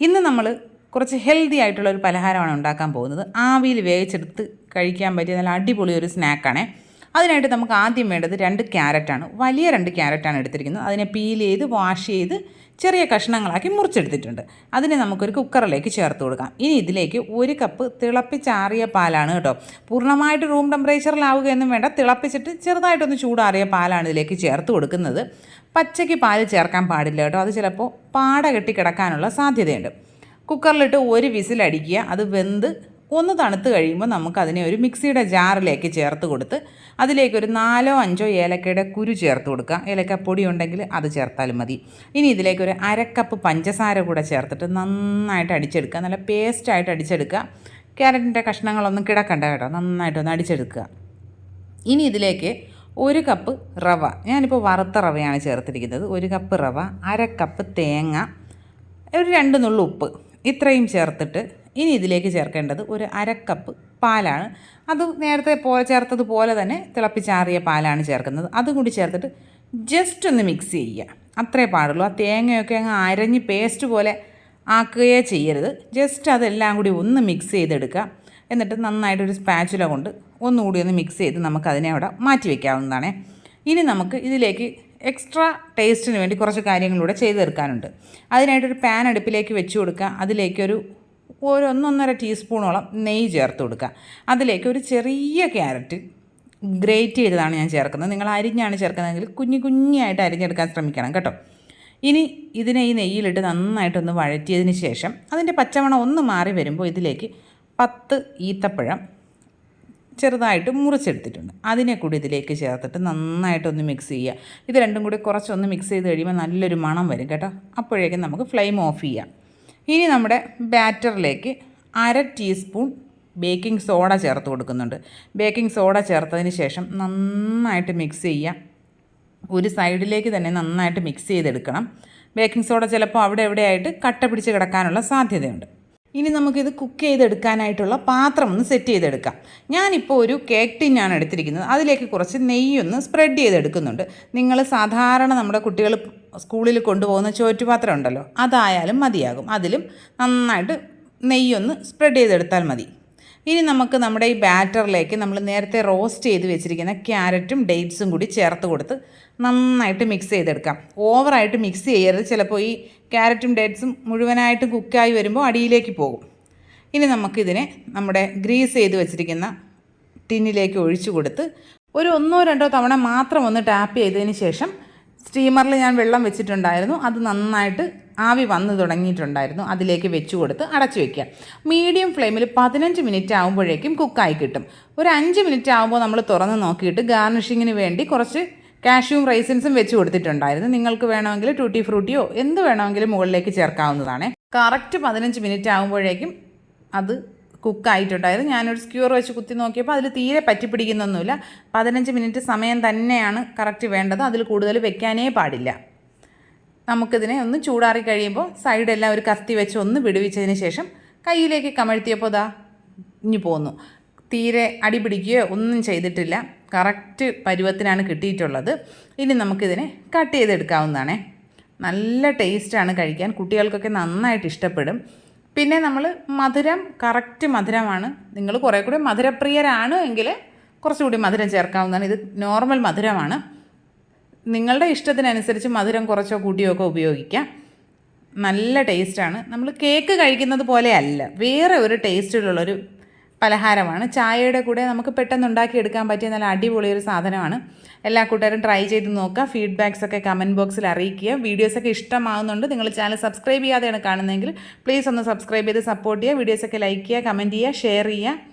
ഇന്ന് നമ്മൾ കുറച്ച് ഹെൽത്തി ആയിട്ടുള്ള ഒരു പലഹാരമാണ് ഉണ്ടാക്കാൻ പോകുന്നത്. ആവിയിൽ വേവിച്ചെടുത്ത് കഴിക്കാൻ പറ്റിയ നല്ല അടിപൊളി ഒരു സ്നാക്കാണേ അതിനായിട്ട് നമുക്ക് ആദ്യം വേണ്ടത് രണ്ട് ക്യാരറ്റാണ്. വലിയ രണ്ട് ക്യാരറ്റാണ് എടുത്തിരിക്കുന്നത്. അതിനെ പീൽ ചെയ്ത് വാഷ് ചെയ്ത് ചെറിയ കഷ്ണങ്ങളാക്കി മുറിച്ചെടുത്തിട്ടുണ്ട്. അതിനെ നമുക്കൊരു കുക്കറിലേക്ക് ചേർത്ത് കൊടുക്കാം. ഇനി ഇതിലേക്ക് ഒരു കപ്പ് തിളപ്പിച്ചാറിയ പാലാണ് കേട്ടോ. പൂർണമായിട്ട് റൂം ടെമ്പറേച്ചറിലാവുകയൊന്നും വേണ്ട. തിളപ്പിച്ചിട്ട് ചെറുതായിട്ടൊന്ന് ചൂടാറിയ പാലാണ് ഇതിലേക്ക് ചേർത്ത് കൊടുക്കുന്നത്. പച്ചയ്ക്ക് പാൽ ചേർക്കാൻ പാടില്ല കേട്ടോ. അത് ചിലപ്പോൾ പാട കെട്ടി കിടക്കാനുള്ള സാധ്യതയുണ്ട്. കുക്കറിലിട്ട് ഒരു വിസിലടിക്കുക. അത് വെന്ത് ഒന്ന് തണുത്ത് കഴിയുമ്പോൾ നമുക്കതിനെ ഒരു മിക്സിയുടെ ജാറിലേക്ക് ചേർത്ത് കൊടുത്ത് അതിലേക്ക് ഒരു നാലോ അഞ്ചോ ഏലക്കയുടെ കുരു ചേർത്ത് കൊടുക്കുക. ഏലക്കപ്പൊടി ഉണ്ടെങ്കിൽ അത് ചേർത്താലും മതി. ഇനി ഇതിലേക്ക് ഒരു അരക്കപ്പ് പഞ്ചസാര കൂടെ ചേർത്തിട്ട് നന്നായിട്ട് അടിച്ചെടുക്കുക. നല്ല പേസ്റ്റായിട്ട് അടിച്ചെടുക്കുക. ക്യാരറ്റിന്റെ കഷ്ണങ്ങളൊന്നും കിടക്കണ്ട കേട്ടോ. നന്നായിട്ടൊന്ന് അടിച്ചെടുക്കുക. ഇനി ഇതിലേക്ക് ഒരു കപ്പ് റവ. ഞാനിപ്പോൾ വറുത്ത റവയാണ് ചേർത്തിരിക്കുന്നത്. ഒരു കപ്പ് റവ അര കപ്പ് തേങ്ങ ഒരു രണ്ട് നുള്ളു ഉപ്പ്. ഇത്രയും ചേർത്തിട്ട് ഇനി ഇതിലേക്ക് ചേർക്കേണ്ടത് ഒരു അര കപ്പ് പാലാണ്. അത് നേരത്തെ പോലെ ചേർത്തതുപോലെ തന്നെ തിളപ്പിച്ചാറിയ പാലാണ് ചേർക്കുന്നത്. അതും കൂടി ചേർത്തിട്ട് ജസ്റ്റ് ഒന്ന് മിക്സ് ചെയ്യുക. അത്രേ പാടുള്ളൂ. ആ തേങ്ങയൊക്കെ അങ്ങ് അരഞ്ഞ് പേസ്റ്റ് പോലെ ആക്കുകയേ ചെയ്യരുത്. ജസ്റ്റ് അതെല്ലാം കൂടി ഒന്ന് മിക്സ് ചെയ്തെടുക്കുക. എന്നിട്ട് നന്നായിട്ടൊരു സ്പാച്ചുല കൊണ്ട് ഒന്നുകൂടി ഒന്ന് മിക്സ് ചെയ്ത് നമുക്കതിനെ അവിടെ മാറ്റി വയ്ക്കാവുന്നതാണ് ഇനി നമുക്ക് ഇതിലേക്ക് എക്സ്ട്രാ ടേസ്റ്റിന് വേണ്ടി കുറച്ച് കാര്യങ്ങളിലൂടെ ചെയ്തെടുക്കാനുണ്ട്. അതിനായിട്ടൊരു പാൻ അടുപ്പിലേക്ക് വെച്ച് കൊടുക്കുക. അതിലേക്കൊരു ഒരു ഒന്നൊന്നര ടീസ്പൂണോളം നെയ്യ് ചേർത്ത് കൊടുക്കുക. അതിലേക്ക് ഒരു ചെറിയ ക്യാരറ്റ് ഗ്രേറ്റ് ചെയ്തതാണ് ഞാൻ ചേർക്കുന്നത്. നിങ്ങൾ അരിഞ്ഞാണ് ചേർക്കുന്നതെങ്കിൽ കുഞ്ഞു കുഞ്ഞായിട്ട് അരിഞ്ഞെടുക്കാൻ ശ്രമിക്കണം കേട്ടോ. ഇനി ഇതിനെ ഈ നെയ്യിലിട്ട് നന്നായിട്ടൊന്ന് വഴറ്റിയതിന് ശേഷം അതിന്റെ പച്ചമണം ഒന്ന് മാറി വരുമ്പോൾ ഇതിലേക്ക് പത്ത് ഈത്തപ്പഴം ചെറുതായിട്ട് മുറിച്ചെടുത്തിട്ടുണ്ട്. അതിനെ കൂടി ഇതിലേക്ക് ചേർത്തിട്ട് നന്നായിട്ടൊന്ന് മിക്സ് ചെയ്യുക. ഇത് രണ്ടും കൂടി കുറച്ചൊന്ന് മിക്സ് ചെയ്ത് കഴിയുമ്പോൾ നല്ലൊരു മണം വരും കേട്ടോ. അപ്പോഴേക്കും നമുക്ക് ഫ്ലെയിം ഓഫ് ചെയ്യാം. ഇനി നമ്മുടെ ബാറ്ററിലേക്ക് അര ടീസ്പൂൺ ബേക്കിംഗ് സോഡ ചേർത്ത് കൊടുക്കുന്നുണ്ട്. ബേക്കിംഗ് സോഡ ചേർത്തതിന് ശേഷം നന്നായിട്ട് മിക്സ് ചെയ്യുക ഒരു സൈഡിലേക്ക് തന്നെ നന്നായിട്ട് മിക്സ് ചെയ്തെടുക്കണം. ബേക്കിംഗ് സോഡ ചിലപ്പോൾ അവിടെ എവിടെയായിട്ട് കട്ട പിടിച്ച് കിടക്കാനുള്ള സാധ്യതയുണ്ട്. ഇനി നമുക്കിത് കുക്ക് ചെയ്തെടുക്കാനായിട്ടുള്ള പാത്രം ഒന്ന് സെറ്റ് ചെയ്തെടുക്കാം. ഞാനിപ്പോൾ ഒരു കേക്ക് ടിന്നാണ് എടുത്തിരിക്കുന്നത്. അതിലേക്ക് കുറച്ച് നെയ്യൊന്ന് സ്പ്രെഡ് ചെയ്തെടുക്കുന്നുണ്ട്. നിങ്ങൾ സാധാരണ നമ്മുടെ കുട്ടികൾ സ്കൂളിൽ കൊണ്ടുപോകുന്ന ചോറ്റുപാത്രം ഉണ്ടല്ലോ അതായാലും മതിയാകും. അതിലും നന്നായിട്ട് നെയ്യൊന്ന് സ്പ്രെഡ് ചെയ്തെടുത്താൽ മതി. ഇനി നമുക്ക് നമ്മുടെ ഈ ബാറ്ററിലേക്ക് നമ്മൾ നേരത്തെ റോസ്റ്റ് ചെയ്ത് വെച്ചിരിക്കുന്ന ക്യാരറ്റും ഡേറ്റ്സും കൂടി ചേർത്ത് കൊടുത്ത് നന്നായിട്ട് മിക്സ് ചെയ്തെടുക്കാം. ഓവറായിട്ട് മിക്സ് ചെയ്യരുത്. ചിലപ്പോൾ ഈ ക്യാരറ്റും ഡേറ്റ്സും മുഴുവനായിട്ട് കുക്കായി വരുമ്പോൾ അടിയിലേക്ക് പോകും. ഇനി നമുക്കിതിനെ നമ്മുടെ ഗ്രീസ് ചെയ്ത് വെച്ചിരിക്കുന്ന ടിന്നിലേക്ക് ഒഴിച്ചു കൊടുത്ത് ഒരു ഒന്നോ രണ്ടോ തവണ മാത്രം ഒന്ന് ടാപ്പ് ചെയ്തതിന് ശേഷം സ്റ്റീമറിൽ ഞാൻ വെള്ളം വെച്ചിട്ടുണ്ടായിരുന്നു. അത് നന്നായിട്ട് ആവി വന്നു തുടങ്ങിയിട്ടുണ്ടായിരുന്നു. അതിലേക്ക് വെച്ചു കൊടുത്ത് അടച്ചു വയ്ക്കുക മീഡിയം ഫ്ലെയിമിൽ പതിനഞ്ച് മിനിറ്റ് ആകുമ്പോഴേക്കും കുക്കായി കിട്ടും. ഒരു അഞ്ച് മിനിറ്റ് ആകുമ്പോൾ നമ്മൾ തുറന്ന് നോക്കിയിട്ട് ഗാർണിഷിങ്ങിന് വേണ്ടി കുറച്ച് കാഷ്യൂം റൈസിൻസും വെച്ച് കൊടുത്തിട്ടുണ്ടായിരുന്നു. നിങ്ങൾക്ക് വേണമെങ്കിൽ ടൂട്ടി ഫ്രൂട്ടിയോ എന്ത് വേണമെങ്കിലും മുകളിലേക്ക് ചേർക്കാവുന്നതാണ്. കറക്റ്റ് പതിനഞ്ച് മിനിറ്റ് ആകുമ്പോഴേക്കും അത് കുക്കായിട്ടുണ്ടായിരുന്നു ഞാനൊരു സ്ക്യൂർ വെച്ച് കുത്തി നോക്കിയപ്പോൾ അതിൽ തീരെ പറ്റിപ്പിടിക്കുന്നൊന്നുമില്ല. പതിനഞ്ച് മിനിറ്റ് സമയം തന്നെയാണ് കറക്റ്റ് വേണ്ടത്. അതിൽ കൂടുതൽ വെക്കാനേ പാടില്ല. നമുക്കിതിനെ ഒന്ന് ചൂടാറി കഴിയുമ്പോൾ സൈഡെല്ലാം ഒരു കത്തി വെച്ച് ഒന്ന് വിടുവിച്ചതിന് ശേഷം കയ്യിലേക്ക് കമഴ്ത്തിയപ്പോൾ ദാ ഇഞ്ഞു പോന്നു. തീരെ അടി പിടിക്കുകയോ ഒന്നും ചെയ്തിട്ടില്ല. കറക്റ്റ് പരുവത്തിനാണ് കിട്ടിയിട്ടുള്ളത്. ഇനി നമുക്കിതിനെ കട്ട് ചെയ്തെടുക്കാവുന്നതാണേ. നല്ല ടേസ്റ്റാണ് കഴിക്കാൻ. കുട്ടികൾക്കൊക്കെ നന്നായിട്ട് ഇഷ്ടപ്പെടും. പിന്നെ നമ്മൾ മധുരം കറക്റ്റ് മധുരമാണ്. നിങ്ങൾ കുറേ കൂടി മധുരപ്രിയരാണ് എങ്കിൽ കുറച്ചുകൂടി മധുരം ചേർക്കാവുന്നതാണ്. ഇത് നോർമൽ മധുരമാണ്. നിങ്ങളുടെ ഇഷ്ടത്തിനനുസരിച്ച് മധുരം കുറച്ചോ കൂട്ടിയോ ഒക്കെ ഉപയോഗിക്കാം. നല്ല ടേസ്റ്റാണ്. നമ്മൾ കേക്ക് കഴിക്കുന്നത് പോലെയല്ല വേറെ ഒരു ടേസ്റ്റിലുള്ളൊരു പലഹാരമാണ്. ചായയുടെ കൂടെ നമുക്ക് പെട്ടെന്ന് ഉണ്ടാക്കിയെടുക്കാൻ പറ്റിയ നല്ല അടിപൊളി ഒരു സാധനമാണ്. എല്ലാ കൂട്ടുകാരും ട്രൈ ചെയ്ത് നോക്കുക. ഫീഡ്ബാക്സ് ഒക്കെ കമന്റ് ബോക്സിൽ അറിയിക്കുക. വീഡിയോസൊക്കെ ഇഷ്ടമാകുന്നുണ്ട് നിങ്ങൾ ചാനൽ സബ്സ്ക്രൈബ് ചെയ്യാതെയാണ് കാണുന്നതെങ്കിൽ പ്ലീസ് ഒന്ന് സബ്സ്ക്രൈബ് ചെയ്ത് സപ്പോർട്ട് ചെയ്യുക. വീഡിയോസൊക്കെ ലൈക്ക് ചെയ്യുക കമന്റ് ചെയ്യുക ഷെയർ ചെയ്യുക.